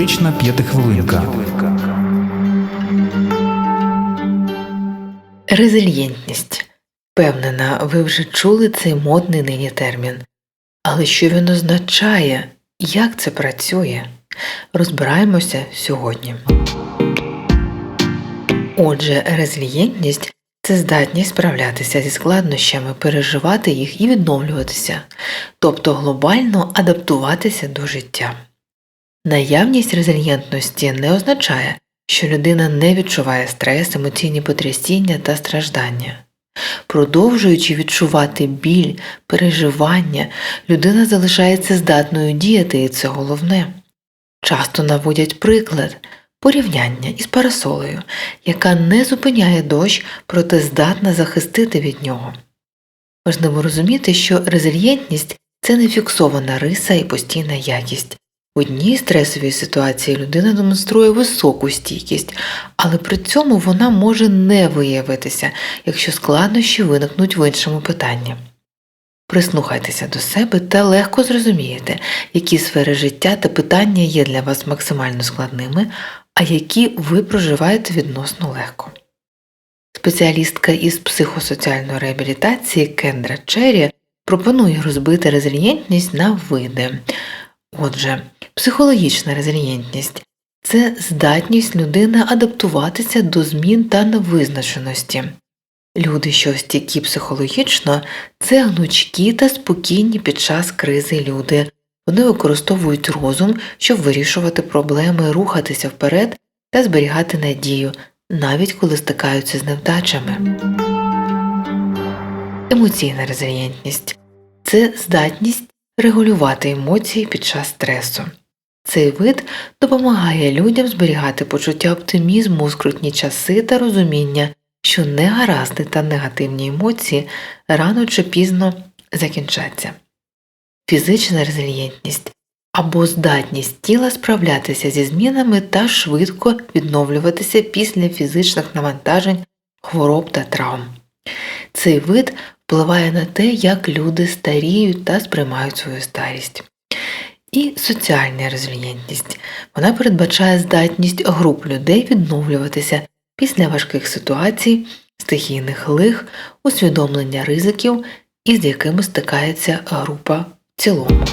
Психотерапевтична п'ятихвилинка. Резильєнтність. Впевнена, ви вже чули цей модний нині термін. Але що він означає? Як це працює? Розбираємося сьогодні. Отже, резильєнтність це здатність справлятися зі складнощами, переживати їх і відновлюватися, тобто глобально адаптуватися до життя. Наявність резильєнтності не означає, що людина не відчуває стрес, емоційні потрясіння та страждання. Продовжуючи відчувати біль, переживання, людина залишається здатною діяти, і це головне. Часто наводять приклад порівняння із парасолею, яка не зупиняє дощ, проте здатна захистити від нього. Важливо розуміти, що резильєнтність це не фіксована риса і постійна якість. В одній стресовій ситуації людина демонструє високу стійкість, але при цьому вона може не виявитися, якщо складнощі виникнуть в іншому питанні. Прислухайтеся до себе та легко зрозумієте, які сфери життя та питання є для вас максимально складними, а які ви проживаєте відносно легко. Спеціалістка із психосоціальної реабілітації Кендра Черрі пропонує розбити резильєнтність на види. Отже, психологічна резильєнтність це здатність людини адаптуватися до змін та невизначеності. Люди, що стійкі психологічно, це гнучкі та спокійні під час кризи люди. Вони використовують розум, щоб вирішувати проблеми, рухатися вперед та зберігати надію, навіть коли стикаються з невдачами. Емоційна резильєнтність це здатність регулювати емоції під час стресу. Цей вид допомагає людям зберігати почуття оптимізму у скрутні часи та розуміння, що негаразди та негативні емоції рано чи пізно закінчаться. Фізична резильєнтність або здатність тіла справлятися зі змінами та швидко відновлюватися після фізичних навантажень, хвороб та травм. Цей вид впливає на те, як люди старіють та сприймають свою старість. І соціальна резильєнтність. Вона передбачає здатність груп людей відновлюватися після важких ситуацій, стихійних лих, усвідомлення ризиків, із якими стикається група в цілому.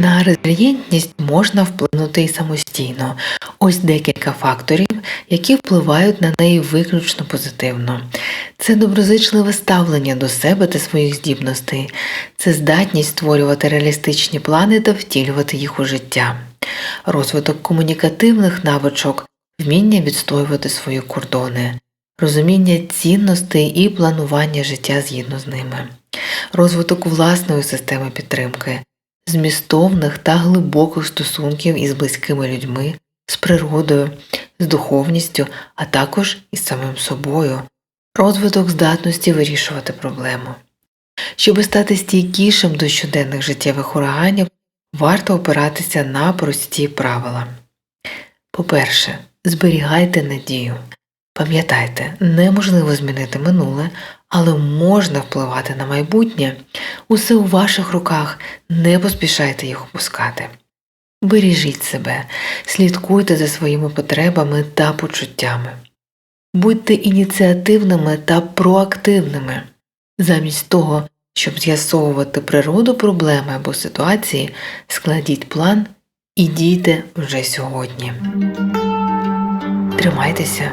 На резильєнтність можна вплинути і самостійно. Ось декілька факторів, які впливають на неї виключно позитивно. Це доброзичливе ставлення до себе та своїх здібностей, це здатність створювати реалістичні плани та втілювати їх у життя, розвиток комунікативних навичок, вміння відстоювати свої кордони, розуміння цінностей і планування життя згідно з ними, розвиток власної системи підтримки, змістовних та глибоких стосунків із близькими людьми, з природою, з духовністю, а також із самим собою, розвиток здатності вирішувати проблему. Щоби стати стійкішим до щоденних життєвих ураганів, варто опиратися на прості правила. По-перше, зберігайте надію. Пам'ятайте, неможливо змінити минуле, але можна впливати на майбутнє. Усе у ваших руках, не поспішайте їх опускати. Бережіть себе, слідкуйте за своїми потребами та почуттями. Будьте ініціативними та проактивними. Замість того, щоб з'ясовувати природу проблеми або ситуації, складіть план і дійте вже сьогодні. Тримайтеся,